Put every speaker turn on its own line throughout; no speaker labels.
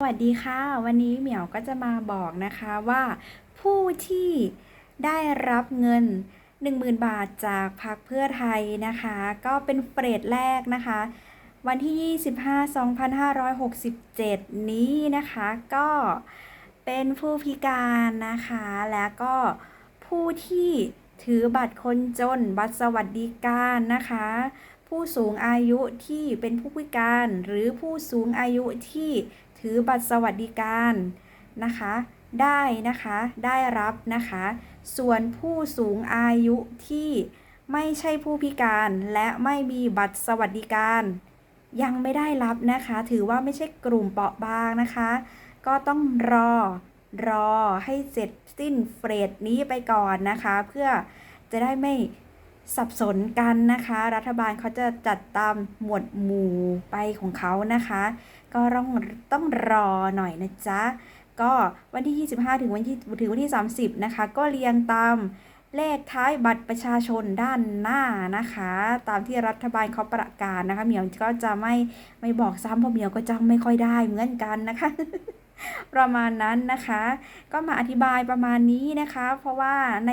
สวัสดีค่ะ วันนี้เหมียวก็จะมาบอกนะคะว่า ผู้ที่ได้รับเงิน 10,000 บาทจากพรรคเพื่อไทยนะคะ ก็เป็นเฟสแรกนะคะ วันที่ 25 2567 นี้นะคะก็เป็นผู้พิการนะคะ แล้วก็ผู้ที่ถือบัตรคนจนบัตรสวัสดิการนะคะ ผู้สูงอายุที่เป็นผู้พิการหรือผู้สูงอายุที่ ถือบัตรสวัสดิการนะคะได้นะคะได้รับนะคะ ส่วนผู้สูงอายุที่ไม่ใช่ผู้พิการและไม่มีบัตรสวัสดิการ ยังไม่ได้รับนะคะ ถือว่าไม่ใช่กลุ่มเปราะบางนะคะ ก็ต้องรอรอให้เสร็จสิ้นเฟสนี้ไปก่อนนะคะ เพื่อจะได้ไม่ สับสนกันนะคะ รัฐบาลเขาจะจัดตามหมวดหมู่ไปของเขานะคะ ก็ต้องต้องรอหน่อยนะจ๊ะ ก็วันที่ 25 ถึงวันที่ถึงวันที่ 30 นะคะ ก็เรียงตามเลขท้ายบัตรประชาชนด้านหน้านะคะ ตามที่รัฐบาลเขาประกาศนะคะเหมียวก็จะไม่ไม่บอกซ้ำเพราะเหมียวก็จำไม่ค่อยได้เหมือนกันนะคะ ประมาณนั้นนะคะ ก็มาอธิบายประมาณนี้นะคะ เพราะว่าใน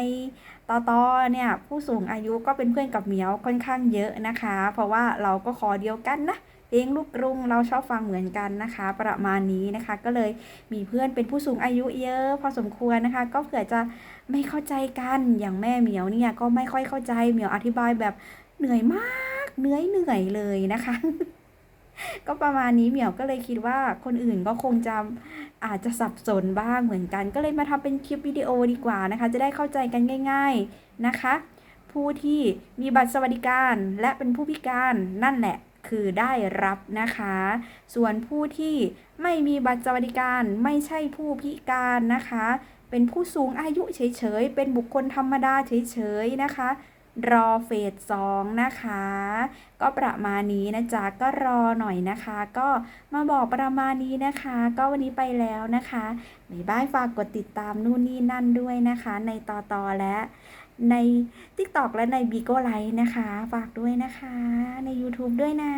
ตอตอเนี่ยผู้สูงอายุก็เป็นเพื่อนกับเหมียวค่อนข้างเยอะนะคะ เพราะว่าเราก็คอเดียวกันนะเพลงลูกกรุงเราชอบฟังเหมือนกันนะคะ ประมาณนี้นะคะ ก็เลยมีเพื่อนเป็นผู้สูงอายุเยอะ พอสมควรนะคะ ก็เผื่อจะไม่เข้าใจกันอย่างแม่เหมียวเนี่ยก็ไม่ค่อยเข้าใจเหมียวอธิบายแบบเหนื่อยมากเหนื่อยเหนื่อยเลยนะคะ ก็ประมาณนี้เหมียวก็เลยคิดว่าคนอื่นก็คงจะอาจจะสับสนบ้างเหมือนกัน ก็เลยมาทำเป็นคลิปวิดีโอดีกว่านะคะ จะได้เข้าใจกันง่าย ๆนะคะ ผู้ที่มีบัตรสวัสดิการและเป็นผู้พิการนั่นแหละคือได้รับนะคะ ส่วนผู้ที่ไม่มีบัตรสวัสดิการไม่ใช่ผู้พิการนะคะ เป็นผู้สูงอายุเฉยๆ เป็นบุคคลธรรมดาเฉยๆนะคะ รอเฟสสองนะคะ ก็ประมาณนี้นะจ๊ะ ก็รอหน่อยนะคะ ก็มาบอกประมาณนี้นะคะ ก็วันนี้ไปแล้วนะคะบ๊ายบายฝากกดติดตามนู่นนี่นั่นด้วยนะคะ ในต่อต่อและใน TikTok และใน b ิโก้ไลน์นะคะ ฝากด้วยนะคะ ใน YouTube ด้วยนะ